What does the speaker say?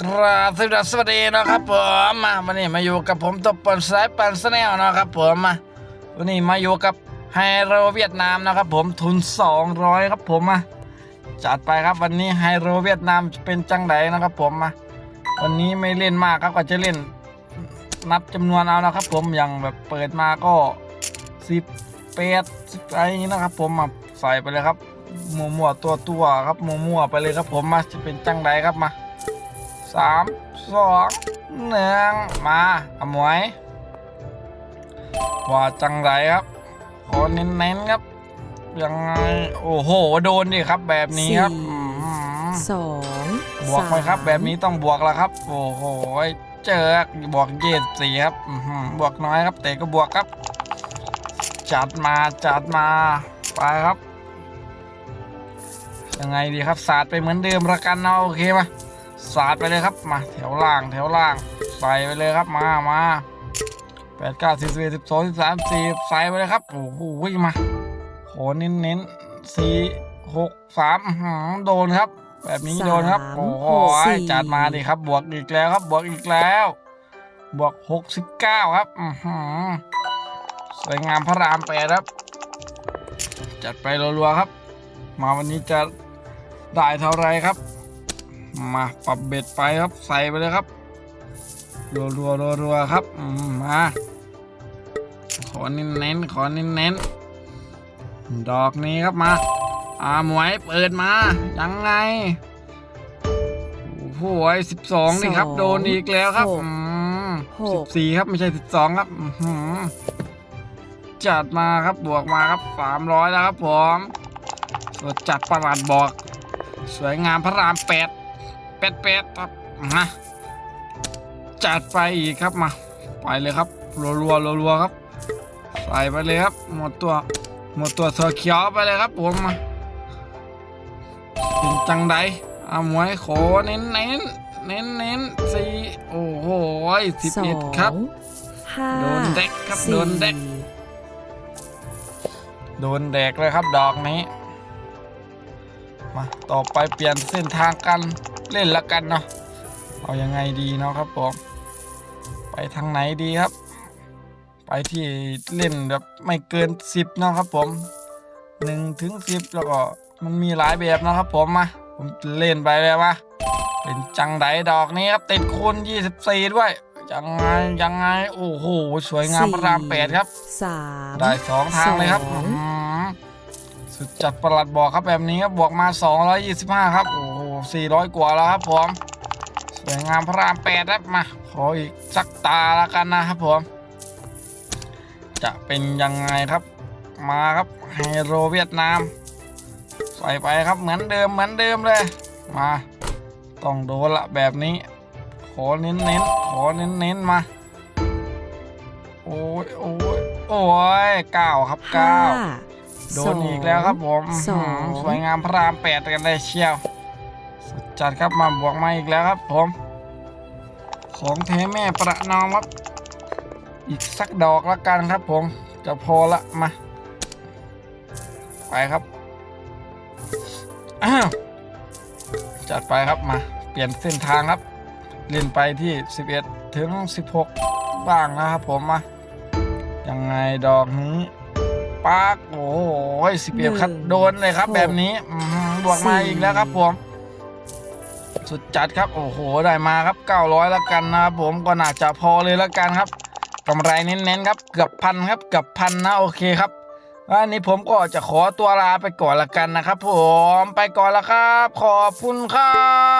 ครับสวัสดีสวัสดีนะครับผมมาวันนี้มาอยู่กับผมตบปนสายปันสแนลนะครับผมมาวันนี้มาอยู่กับไฮโรเวียดนามนะครับผมทุน 200 ครับผมมาจัดไปครับวันนี้ไฮโรเวียดนามจะเป็นจังไดนะครับผมมาวันนี้ไม่เล่นมากครับก็จะเล่นนับจำนวนเอานะครับ ผมอย่างแบบเปิดมาก็สิบเปดสิบอะไรอย่างนี้นะครับ ผมมาใส่ไปเลยครับมั่วตัวตัวครับมั่วไปเลยครับผมมาจะเป็นจังไดครับมา สามสองหนึ่งมาอมวยว่าจังไรครับขอเน้นๆครับ ยังไงโอ้โห โดนดิครับแบบนี้ครับสี่อื้อหือสองบวกไหมครับสาแบบนี้ต้องบวกแล้วครับ โอ้โหเจอบวกเยดสี่ครับอื้อหือบวกน้อยครับ แต่ก็บวกครับ จัดมาจัดมาไปครับยังไงดีครับสาดไปเหมือนเดิมละกันเนาะโอเคมา สาดไปเลยครับมาแถวล่างแถวล่าง ใส่ไปเลยครับมามาแปดเก้าสิบสี่สิบสองสิบสามสี่ใส่ไปเลยครับโอ้โหมาขอเน้นเน้นสี่หกสามอื้อหือโดนครับ แบบนี้โดนครับโอ้โหจัดมาดิครับ บวกอีกแล้วครับ บวกอีกแล้ว บวกหกสิบเก้าครับอือหือสวยงามพระรามแปดครับ จัดไปรัวๆครับ มาวันนี้จะได้เท่าไรครับ มาปรับเบ็ดไปครับใส่ไปเลยครับรัวรัวรัวรัวๆครับอืมมาขอเน้นเน้นๆขอเน้นเน้นๆดอกนี้ครับมาอาหมวยเปิดมายังไงโอ้โหสิบสองนี่ครับ โดนอีกแล้วครับอืมหสิบกสี่ครับไม่ใช่สิบสองครับอื้อหือจัดมาครับบวกมาครับสามร้อยแล้วครับผมส่วนจัดประหลาดบอก สวยงามพระรามแปด แปดแปดครับมาจัดไปอีกครับมาไปเลยครับรัวรัวรัวรัวๆครับใส่ไปเลยครับ หมดตัว หมดตัวเสือเขียวไปเลยครับผมมาเป็นจังไดเอาหมวยขอเน้นเน้นเน้นเน้นๆสี่โอ้โหสิบสอเอ็ดงครับห้าโดนเด็กครับสี่โดนเด็กโดนแดกเลยครับดอกนี้ มาต่อไปเปลี่ยนเส้นทางกัน เล่นละกันเนาะเอายังไงดีเนาะครับผมไปทางไหนดีครับ ไปที่เล่นแบบไม่เกินสิบเนาะครับผมหนึ่งถึงสิบแล้วก็มันมีหลายแบบเนาะครับผมมาผมเล่นไปเลยมาเป็นจังไดดอกนี้ครับติดคูณ24ด้วยยังไงยังไงโอ้โหสวยงามพระรามแปดครับสามได้สองทางเลยครับสองอืมสุดจัดประหลัดบอกครับแบบนี้ครับบวกมา225ครับโอ้โห 400 กว่าแล้วครับผมสวยงามพระรามแปดครับมาขออีกสักตาละกันนะครับผมจะเป็นยังไงครับมาครับไฮโรเวียดนาม ใส่ไปครับเหมือนเดิมเหมือนเดิมเลย มาต้องโดนละแบบนี้ ขอเน้นเน้นๆขอเน้นเน้นๆมาโอ้ยโอ้ยโอ้ยเก้าครับเก้าห้าโดนอีกแล้วครับผมสองอื้อหือสวยงามพระรามแปดกันเลยเชียวสุด จัดครับมาบวกมาอีกแล้วครับผม ของแท้แม่ประนอมครับ อีกสักดอกละกันครับผม จะพอละมา ไปครับ อ้าว จัดไปครับมา เปลี่ยนเส้นทางครับ เล่นไปที่ 11 ถึง 16 บ้างนะครับผมมา ยังไงดอกนี้ปากโอ้โหสิบเอ็ดครับหนึ่งโดนเลยครับหกแบบนี้อื้อหือบวกมาสี่อีกแล้วครับผม สุดจัดครับ โอ้โห ได้มาครับ 900แล้วกันนะครับผมก็น่าจะพอเลยแล้วกันครับกำไรเน้นๆครับเกือบพันครับเกือบพันนะโอเคครับอันนี้ผมก็จะขอตัวลาไปก่อนละกันนะครับ ผมไปก่อนละครับ ขอบคุณครับ